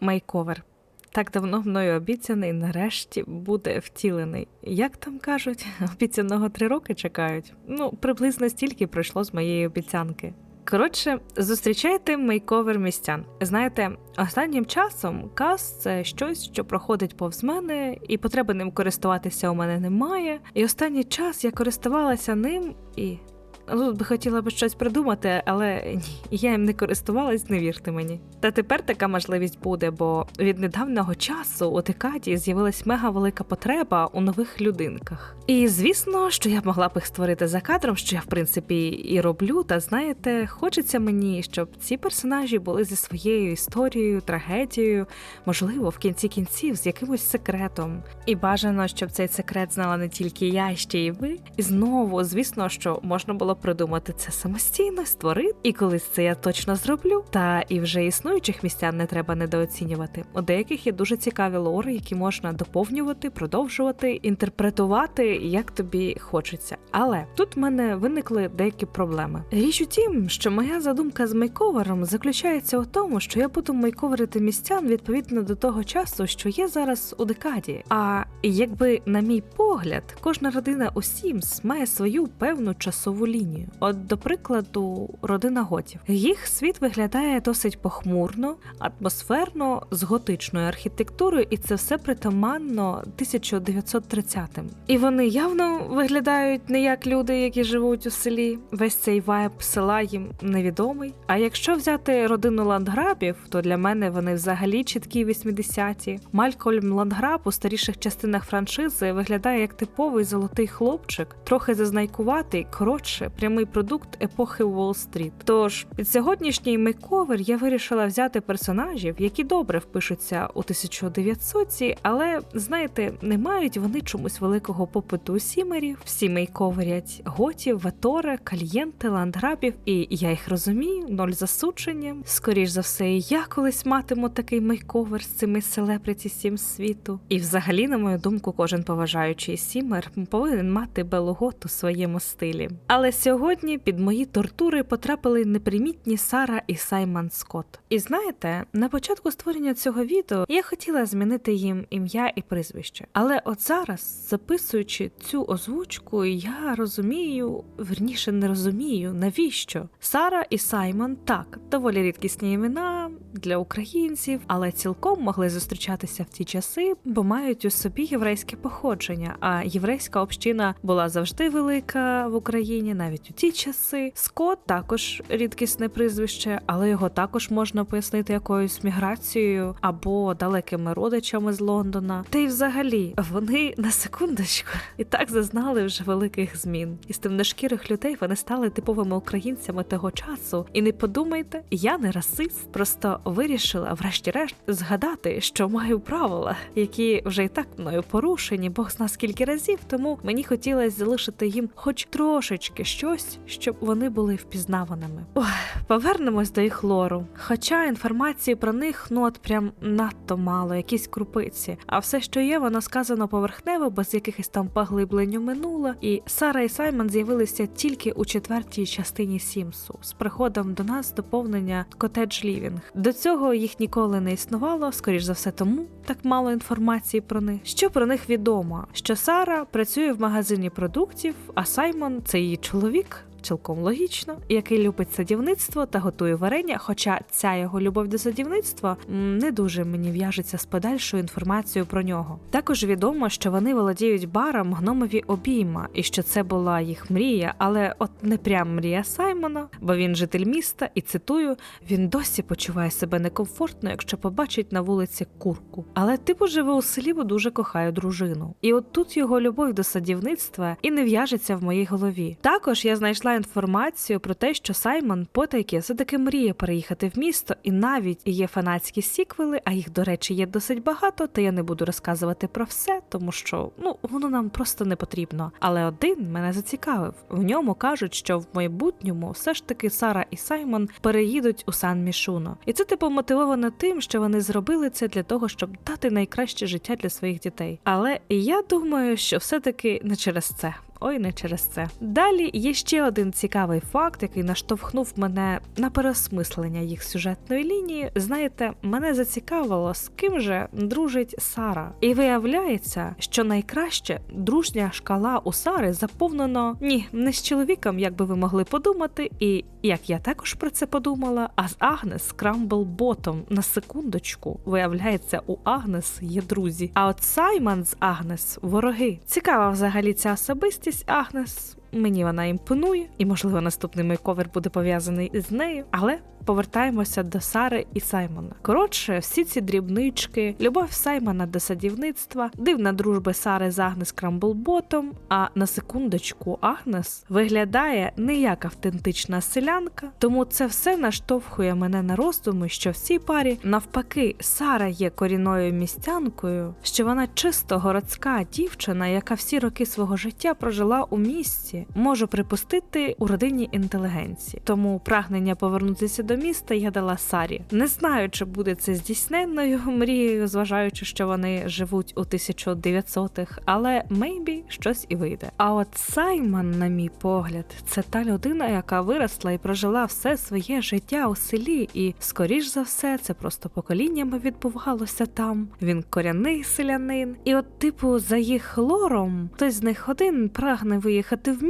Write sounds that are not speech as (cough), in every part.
Мейковер. Так давно мною обіцяний, нарешті буде втілений. Як там кажуть, (laughs) обіцяного три роки чекають. Ну, приблизно стільки пройшло з моєї обіцянки. Коротше, зустрічайте мейковер містян. Знаєте, останнім часом каз це щось, що проходить повз мене, і потреби ним користуватися у мене немає. І останній час я користувалася ним і. Ну, Тут би хотіла би щось придумати, але ні, я їм не користувалась, не вірте мені. Та тепер така можливість буде, бо від недавнього часу у Текаді з'явилась мега велика потреба у нових людинках. І звісно, що я б могла б їх створити за кадром, що я в принципі і роблю. Та знаєте, хочеться мені, щоб ці персонажі були зі своєю історією, трагедією, можливо, в кінці кінців з якимось секретом. І бажано, щоб цей секрет знала не тільки я, ще й ви. І знову, звісно, що можна було придумати це самостійно, створити, і колись це я точно зроблю. Та і вже існуючих містян не треба недооцінювати. У деяких є дуже цікаві лори, які можна доповнювати, продовжувати, інтерпретувати як тобі хочеться. Але тут в мене виникли деякі проблеми. Річ у тім, що моя задумка з мейковером заключається у тому, що я буду мейковерити містян відповідно до того часу, що є зараз у декаді. А якби, на мій погляд, кожна родина у Сімс має свою певну часову лінію. От, до прикладу, родина готів. Їх світ виглядає досить похмурно, атмосферно, з готичною архітектурою, і це все притаманно 1930-м. І вони явно виглядають не як люди, які живуть у селі. Весь цей вайб села їм невідомий. А якщо взяти родину ландграбів, то для мене вони взагалі чіткі 80-ті. Малькольм Ландграб у старіших частинах франшизи виглядає як типовий золотий хлопчик, трохи зазнайкуватий, коротше, прямий продукт епохи Уолл-стріт. Тож під сьогоднішній мейковер я вирішила взяти персонажів, які добре впишуться у 1900-ті, але знаєте, не мають вони чомусь великого попиту у сімерів. Всі мейковерять готів, ватора, кальєнти, ландграбів, і я їх розумію, ноль засудження. Скоріш за все, і я колись матиму такий мейковер з цими селебриті сім світу. І взагалі, на мою думку, кожен поважаючий сімер повинен мати белугот у своєму стилі. Але сьогодні під мої тортури потрапили непримітні Сара і Саймон Скотт. І знаєте, на початку створення цього відео я хотіла змінити їм ім'я і прізвище. Але от зараз, записуючи цю озвучку, я розумію, верніше не розумію, навіщо Сара і Саймон так доволі рідкісні імена для українців, але цілком могли зустрічатися в ті часи, бо мають у собі єврейське походження. А єврейська община була завжди велика в Україні, навіть у ті часи. Скот також рідкісне прізвище, але його також можна пояснити якоюсь міграцією або далекими родичами з Лондона. Та й взагалі вони на секундочку і так зазнали вже великих змін. Із темношкірих людей вони стали типовими українцями того часу. І не подумайте, я не расист, просто вирішила, врешті-решт, згадати, що маю правила, які вже і так мною порушені, бог зна скільки разів. Тому мені хотілося залишити їм хоч трошечки щось, щоб вони були впізнаваними. Ох, повернемось до їх лору. Хоча інформації про них ну от прям надто мало, якісь крупиці. А все, що є, воно сказано поверхнево, без якихось там поглиблень у минуле. І Сара і Саймон з'явилися тільки у четвертій частині Сімсу з приходом до нас доповнення Котедж Лівінг. До цього їх ніколи не існувало, скоріш за все, тому так мало інформації про них. Що про них відомо? Що Сара працює в магазині продуктів, а Саймон це її чоловік чоловік Цілком логічно, який любить садівництво та готує варення. Хоча ця його любов до садівництва не дуже мені в'яжеться з подальшою інформацією про нього. Також відомо, що вони володіють баром гномові обійма, і що це була їх мрія, але от не прям мрія Саймона, бо він житель міста, і цитую: він досі почуває себе некомфортно, якщо побачить на вулиці курку. Але типу живе у селі, бо дуже кохає дружину. І от тут його любов до садівництва і не в'яжеться в моїй голові. Також я знайшла інформацію про те, що Саймон потайки все-таки мріє переїхати в місто, і навіть є фанатські сіквели, а їх, до речі, є досить багато, та я не буду розказувати про все, тому що ну воно нам просто не потрібно. Але один мене зацікавив. В ньому кажуть, що в майбутньому все ж таки Сара і Саймон переїдуть у Сан Мішуно. І це типу мотивовано тим, що вони зробили це для того, щоб дати найкраще життя для своїх дітей. Але я думаю, що все-таки не через це. Ой, не через це. Далі є ще один цікавий факт, який наштовхнув мене на переосмислення їх сюжетної лінії. Знаєте, мене зацікавило, з ким же дружить Сара. І виявляється, що найкраще дружня шкала у Сари заповнено ні, не з чоловіком, як би ви могли подумати, і як я також про це подумала, а з Агнес Крамбл Ботом на секундочку виявляється, у Агнес є друзі. А от Саймон з Агнес вороги. Цікава взагалі ця особистість Агнес. Мені вона імпонує, і можливо наступний мій ковер буде пов'язаний з нею, але повертаємося до Сари і Саймона. Коротше, всі ці дрібнички, любов Саймона до садівництва, дивна дружба Сари з Агнес Крамблботом. А на секундочку Агнес виглядає не як автентична селянка, тому це все наштовхує мене на роздуми, що в цій парі навпаки Сара є корінною містянкою, що вона чисто городська дівчина, яка всі роки свого життя прожила у місті, можу припустити у родині інтелігенції. Тому прагнення повернутися до міста я дала Сарі. Не знаю, чи буде це здійсненною мрією, зважаючи, що вони живуть у 1900-х, але мейбі щось і вийде. А от Саймон, на мій погляд, це та людина, яка виросла і прожила все своє життя у селі, і скоріш за все, це просто поколіннями відбувалося там. Він коряний селянин, і от, типу, за їх лором, хтось з них один прагне виїхати в місто,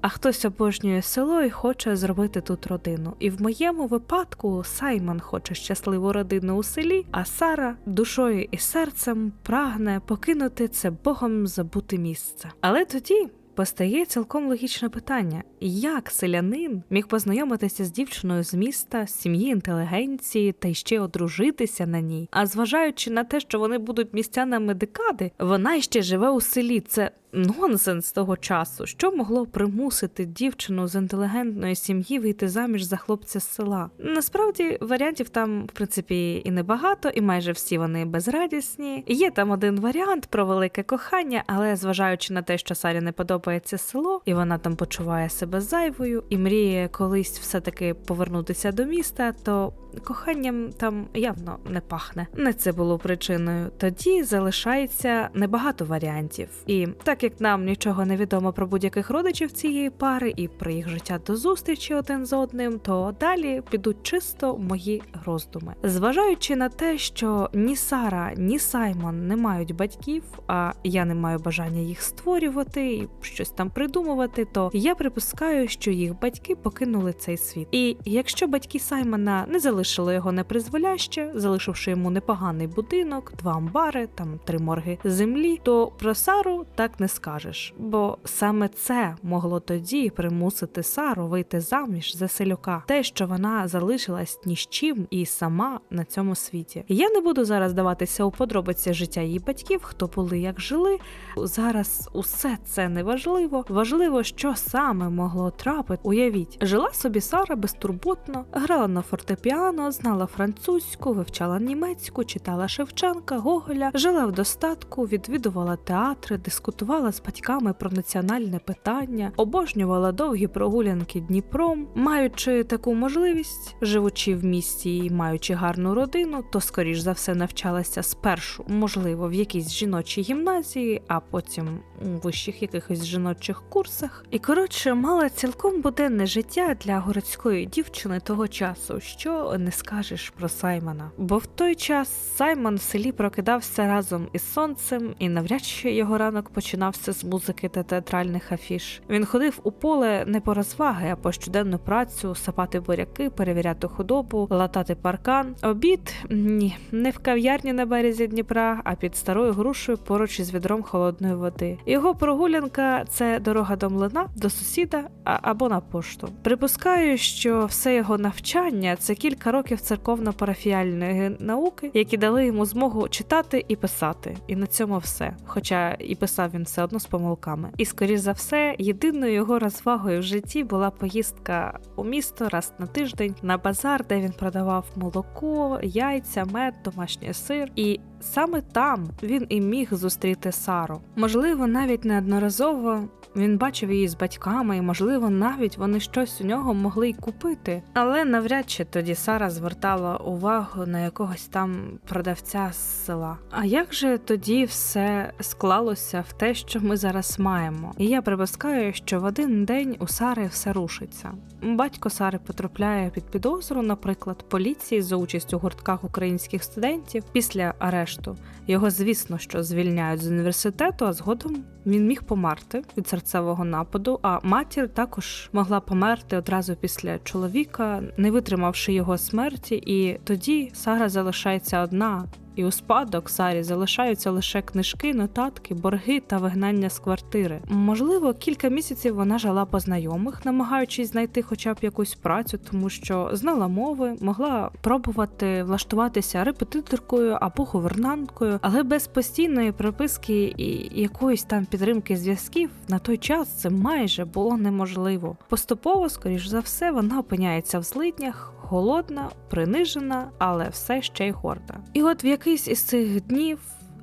а хтось обожнює село і хоче зробити тут родину. І в моєму випадку Саймон хоче щасливу родину у селі, а Сара душою і серцем прагне покинути це богом забуте місце. Але тоді. Постає цілком логічне питання: як селянин міг познайомитися з дівчиною з міста, сім'ї інтелігенції та й ще одружитися на ній? А зважаючи на те, що вони будуть містянами декади, вона ще живе у селі. Це нонсенс того часу. Що могло примусити дівчину з інтелігентної сім'ї вийти заміж за хлопця з села? Насправді варіантів там, в принципі, і небагато, і майже всі вони безрадісні. Є там один варіант про велике кохання, але зважаючи на те, що Сарі не подобається село, і вона там почуває себе зайвою і мріє колись все-таки повернутися до міста, то коханням там явно не пахне. Не це було причиною. Тоді залишається небагато варіантів. І так як нам нічого не відомо про будь-яких родичів цієї пари і про їх життя до зустрічі один з одним, то далі підуть чисто мої роздуми. Зважаючи на те, що ні Сара, ні Саймон не мають батьків, а я не маю бажання їх створювати і щось там придумувати, то я припускаю, що їх батьки покинули цей світ. І якщо батьки Саймона не залишили його непризволяще, залишивши йому непоганий будинок, два амбари, там три морги землі, то про Сару так не скажеш, бо саме це могло тоді примусити Сару вийти заміж за селюка, те, що вона залишилась ні з чим і сама на цьому світі. Я не буду зараз даватися у подробиці життя її батьків, хто були, як жили. Зараз усе це не важливо. Важливо, що саме могло трапити. Уявіть, жила собі Сара безтурботно, грала на фортепіано, знала французьку, вивчала німецьку, читала Шевченка, Гоголя, жила в достатку, відвідувала театри, дискутувала з батьками про національне питання, обожнювала довгі прогулянки Дніпром. Маючи таку можливість, живучи в місті і маючи гарну родину, то скоріш за все навчалася спершу, можливо, в якійсь жіночій гімназії, а потім у вищих якихось жіночих курсах. І коротше, мала цілком буденне життя для городської дівчини того часу, що не скажеш про Саймона. Бо в той час Саймон в селі прокидався разом із сонцем, і навряд чи його ранок починався з музики та театральних афіш. Він ходив у поле не по розваги, а по щоденну працю, сапати буряки, перевіряти худобу, латати паркан. Обід ні, не в кав'ярні на березі Дніпра, а під старою грушею поруч із відром холодної води. Його прогулянка це дорога до млина, до сусіда або на пошту. Припускаю, що все його навчання це кілька років церковно-парафіальної науки, які дали йому змогу читати і писати. І на цьому все. Хоча і писав він все одно з помилками. І скоріш за все, єдиною його розвагою в житті була поїздка у місто раз на тиждень на базар, де він продавав молоко, яйця, мед, домашній сир. І саме там він і міг зустріти Сару. Можливо, навіть неодноразово він бачив її з батьками, і, можливо, навіть вони щось у нього могли й купити. Але навряд чи тоді Сара звертала увагу на якогось там продавця з села. А як же тоді все склалося в те, що ми зараз маємо. І я припускаю, що в один день у Сари все рушиться. Батько Сари потрапляє під підозру, наприклад, поліції за участю у гуртках українських студентів після арешту. Його, звісно, що звільняють з університету, а згодом він міг померти від серцевого нападу. А матір також могла померти одразу після чоловіка, не витримавши його смерті. І тоді Сара залишається одна. І у спадок Сарі залишаються лише книжки, нотатки, борги та вигнання з квартири. Можливо, кілька місяців вона жила по знайомих, намагаючись знайти хоча б якусь працю, тому що знала мови, могла пробувати влаштуватися репетиторкою або гувернанткою, але без постійної приписки і якоїсь там підтримки зв'язків на той час це майже було неможливо. Поступово, скоріш за все, вона опиняється в злиднях. Голодна, принижена, але все ще й горда. І от в якийсь із цих днів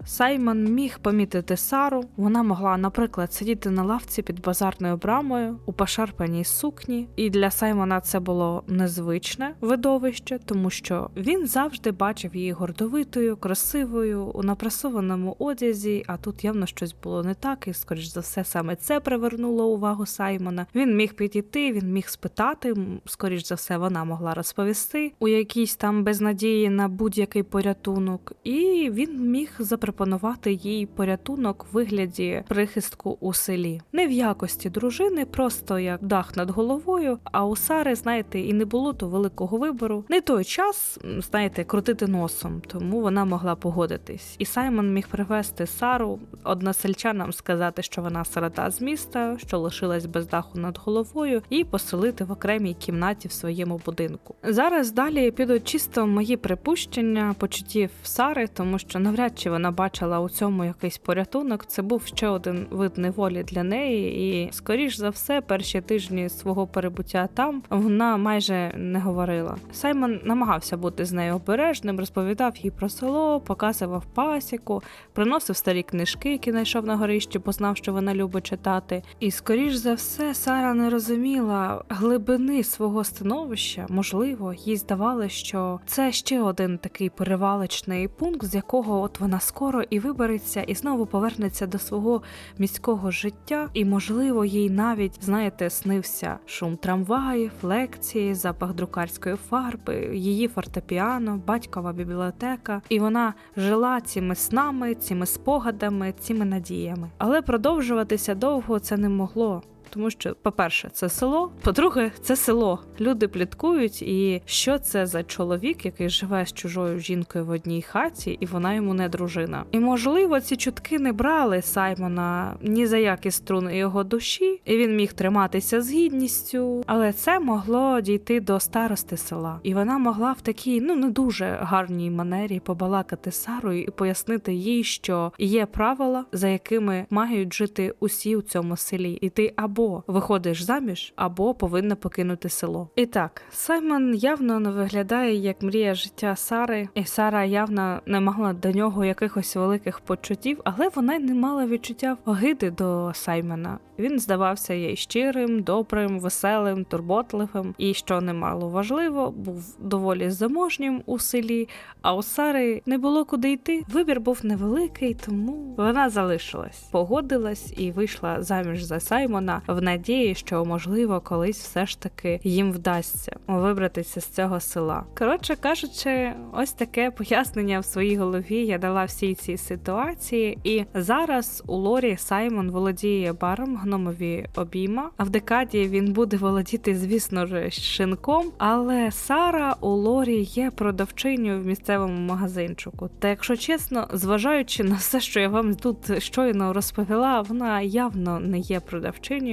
Саймон міг помітити Сару. Вона могла, наприклад, сидіти на лавці під базарною брамою у пошарпаній сукні, і для Саймона це було незвичне видовище, тому що він завжди бачив її гордовитою, красивою, у напрасованому одязі. А тут явно щось було не так, і скоріш за все, саме це привернуло увагу Саймона. Він міг підійти, він міг спитати. Скоріш за все, вона могла розповісти у якійсь там безнадії на будь-який порятунок, і він міг запропонувати їй порятунок в вигляді прихистку у селі. Не в якості дружини, просто як дах над головою. А у Сари, знаєте, і не було то великого вибору. Не той час, знаєте, крутити носом, тому вона могла погодитись. І Саймон міг привезти Сару односельчанам сказати, що вона сирота з міста, що лишилась без даху над головою, і поселити в окремій кімнаті в своєму будинку. Зараз далі підуть чисто мої припущення почуттів Сари, тому що навряд чи вона бачила у цьому якийсь порятунок. Це був ще один вид неволі для неї, і скоріш за все, перші тижні свого перебуття там вона майже не говорила. Саймон намагався бути з нею обережним, розповідав їй про село, показував пасіку, приносив старі книжки, які знайшов на горищі, бо знав, що вона любить читати. І скоріш за все, Сара не розуміла глибини свого становища. Можливо, їй здавалося, що це ще один такий перевалочний пункт, з якого от вона скоро і вибереться, і знову повернеться до свого міського життя. І можливо, їй навіть знаєте, снився шум трамваїв, лекції, запах друкарської фарби, її фортепіано, батькова бібліотека. І вона жила цими снами, цими спогадами, цими надіями. Але продовжуватися довго це не могло. Тому що, по-перше, це село. По-друге, це село. Люди пліткують, і що це за чоловік, який живе з чужою жінкою в одній хаті, і вона йому не дружина. І можливо, ці чутки не брали Саймона ні за які струни його душі, і він міг триматися з гідністю, але це могло дійти до старости села, і вона могла в такій ну не дуже гарній манері побалакати Сарою і пояснити їй, що є правила, за якими мають жити усі у цьому селі, і ти або виходиш заміж, або повинна покинути село. І так, Саймон явно не виглядає як мрія життя Сари, і Сара явно не мала до нього якихось великих почуттів, але вона й не мала відчуття огиди до Саймона. Він здавався їй щирим, добрим, веселим, турботливим, і що немало важливо, був доволі заможнім у селі. А у Сари не було куди йти. Вибір був невеликий, тому вона залишилась, погодилась і вийшла заміж за Саймона в надії, що можливо колись все ж таки їм вдасться вибратися з цього села. Коротше кажучи, ось таке пояснення в своїй голові я дала всій цій ситуації, і зараз у Лорі Саймон володіє баром гномові обійма. А в декаді він буде володіти, звісно ж, шинком. Але Сара у Лорі є продавчиню в місцевому магазинчику. Та якщо чесно, зважаючи на все, що я вам тут щойно розповіла, вона явно не є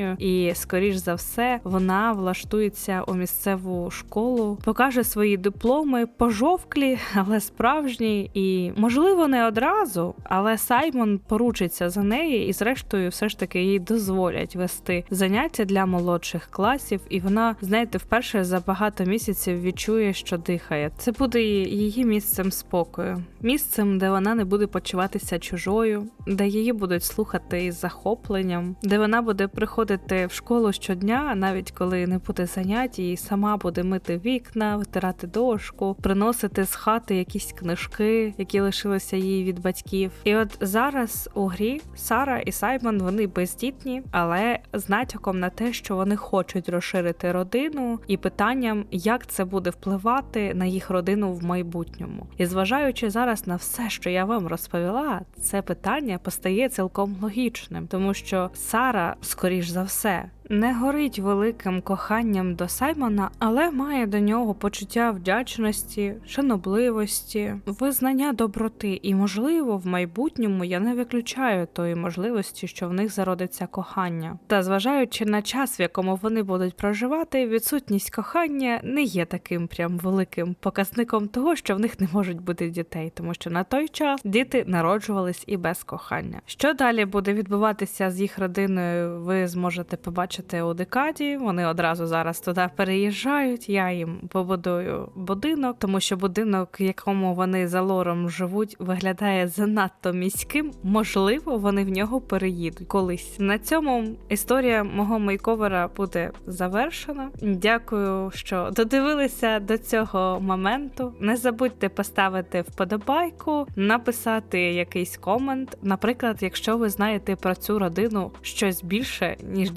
продавчинею, і скоріш за все вона влаштується у місцеву школу, покаже свої дипломи пожовклі, але справжні, і можливо не одразу, але Саймон поручиться за неї, і зрештою, все ж таки їй дозволять вести заняття для молодших класів, і вона, знаєте, вперше за багато місяців відчує, що дихає. Це буде її місцем спокою, місцем, де вона не буде почуватися чужою, де її будуть слухати із захопленням, де вона буде приходити ходити в школу щодня, навіть коли не буде занять, і сама буде мити вікна, витирати дошку, приносити з хати якісь книжки, які лишилися їй від батьків. І от зараз у грі Сара і Саймон вони бездітні, але з натяком на те, що вони хочуть розширити родину, і питанням, як це буде впливати на їх родину в майбутньому. І зважаючи зараз на все, що я вам розповіла, це питання постає цілком логічним, тому що Сара, скоріш за все, не горить великим коханням до Саймона, але має до нього почуття вдячності, шанобливості, визнання доброти, і, можливо, в майбутньому я не виключаю тої можливості, що в них зародиться кохання. Та зважаючи на час, в якому вони будуть проживати, відсутність кохання не є таким прям великим показником того, що в них не можуть бути дітей, тому що на той час діти народжувались і без кохання. Що далі буде відбуватися з їх родиною, ви зможете побачити у декаді. Вони одразу зараз туди переїжджають. Я їм побудую будинок, тому що будинок, в якому вони за лором живуть, виглядає занадто міським. Можливо, вони в нього переїдуть колись. На цьому історія мого мейковера буде завершена. Дякую, що додивилися до цього моменту. Не забудьте поставити вподобайку, написати якийсь комент. Наприклад, якщо ви знаєте про цю родину щось більше, ніж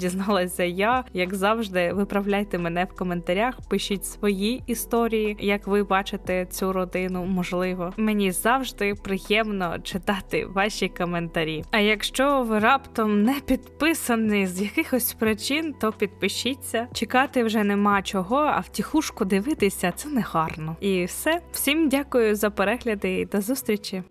дізналася я, як завжди, виправляйте мене в коментарях, пишіть свої історії, як ви бачите цю родину. Можливо, мені завжди приємно читати ваші коментарі. А якщо ви раптом не підписані з якихось причин, то підпишіться. Чекати вже нема чого, а втіхушку дивитися це не гарно. І все. Всім дякую за перегляди і до зустрічі.